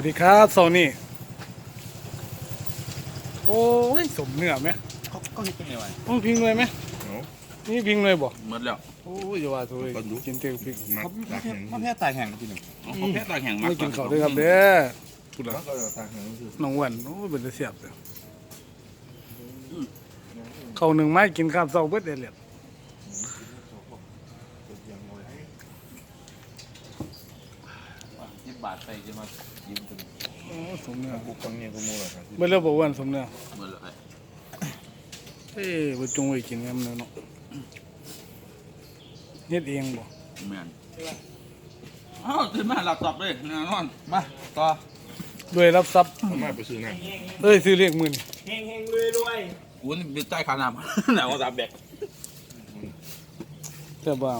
วัสดีครับโซนี่โอ้ยสมเนื้อไหมเขาก็เฮ็ดยังไงวะต้องพิงเลยไหมเอานี่พิงเลยบ่หมดแล้วโอ้ยอย่าว่าตัวเองก็ดูกินเต็มพิงมัเขากไม่ตักแค่แห้งไม่แค่ตายแห้งทีหนึ่งเขาแค่ตายแห้งไม่กินข้าวด้วยครับเด้อพูดมัละกก็ตักแห้งคือน้องอ้วันโอ้ยเป็นตาเสียบเลยข้าวหนึ่งไม้กินข้าวเศร้าเบิดเดดเลยยี่บาทไปจะมายืมจนโอ้ สมเนื้อกูฟังเนี่ยกูมัวครับเบิดแล้วบ่อ้วันสมเนื้อหมดเลยเอ้ยบ่จงไว้กินแม่มเนื้อเนาะเฮ็ดเองบ่แม่นอ้าวตื่นมาหลับตับเลยแน่นอนมาต่อด้วยรับทรัพย์สามารถไปซื้อน้เอ้ยซื้อเรียกมือนี่เฮงเฮงรวยรวยกูนี่เป็นใต้ขาน้ำหนาวสามแบกแต่ว่า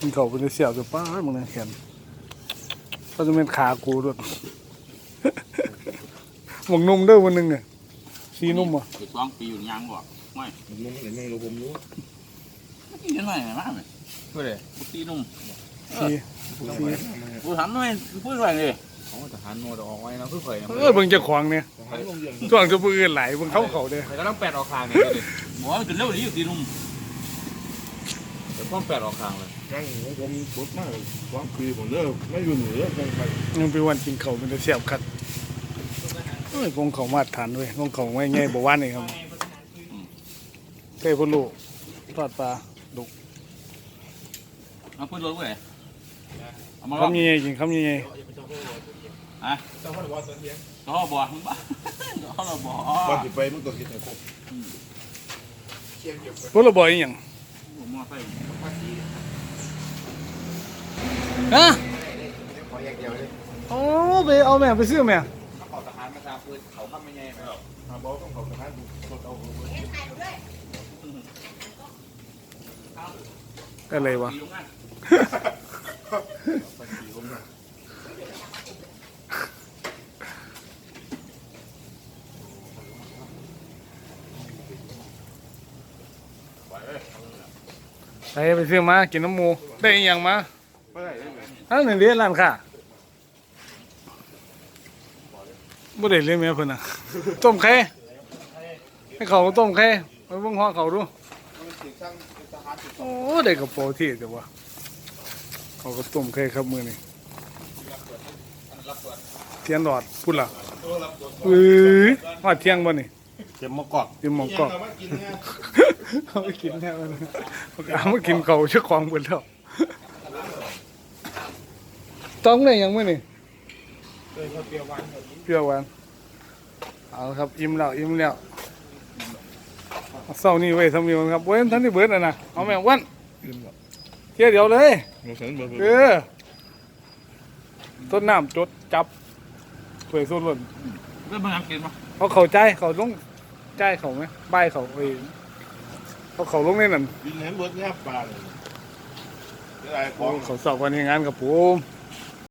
มันเขาเป็นตาเสียบจะป้าดมึงนะแขนก็จะเป็นขากูด้วย หมวกนุ่มเด้อวันหนึงอะสีนุ่มอะเด็กสองปีอยู่ยังบ่ไม่ำนุ่มเลยไม่รู้ผมรู้กินอะไรมากไหมพูดเลยตีนุ่มสีกูทำอะไรมากูถามหน่อยพูดอะไรเลยเขาทหารโนดออกไว้นะเพื่อเคยเออเบิ่งเจ้าของเนี่ยให้ลงเรียนช่วงจะปืนไหลเบิ่งเขาเขาเด้อใครก็ต้องแปดออกคางเนี่ยเลยบอกว่าจะเร็วดีอยู่ตีนุ่มเดี๋ยวพ่อแปดออกคางเลยยังผมปวดมากสองปีผมเลิกไม่อยู่เหนือยังไปยังเป็นวันกินเขาวเป็นตาเสียบคัดเอ้ยคงเขามาตรฐานเว้ยคงเขาไม่ง่ายบ่ว่านนี่ครับเต้พ่อลูกทอดปลาดุกเอาพูดรถกูเลยเอามาลองคำยังไงกินคำยังไงอะเขาบอกมึงบ้าเขาเราบอกบ้านที่ไปมันก็คิดให้ครบพวกเราบ่อยอหย่างผมมาไปฮะขออย่างเดียวเลยโอ้ไปเอาแม่ไปซื้อแม่ เขาขอทหารมาทำปืนเขาทำไม่ไงไหมถ้าบอกต้องเขาทหารรถเอาอะไรวะตีลงงานไปไปซื้อมา กินน้ำหมู ได้อีหยังมาอันหนึ่งเดียวร้านค่ะ บ่ได้เลยแม่เพิ่นน่ะ ต้มไข่ให้เขาต้มไข่ไปเบิ่งหัวเขาดู โอ้ได้กระโปรงที่แต่ว่าเขาก็ต้มไข่ครับมื้อนี้เทียนหลอดพูดล่ะเอ้ยว่าเที่ยงบ่นี่เจ็บมะกอกเต็มหมองกอกเขาไปกินแน่มันเอามากินเขาเชื่อของหมดแล้วต้องเลยยังไม่นี่ เปรี้ยวหวานเปรี้ยวหวานเอาละครับอิ่มแล้วอิ่มแล้วเศร้านี่ไว้ยทำนี่มันครับเว้ยท่านที่เบิดอะนะเอาแม่งวันเที่ยวเดียวเลยเราเสนอเบอร์เออต้นน้ำจดจับถวยส่วนหล่นเรื่องมันยังกินปะเขาเข้าใจเขาลงใจเขาไหมใบายเขาเองเขาเขาลงในนั้นดินเห็นเบิร์ดเนี่ยปลาเลยอะไรขโอ้องเขาสอบวันนี้งานกับผม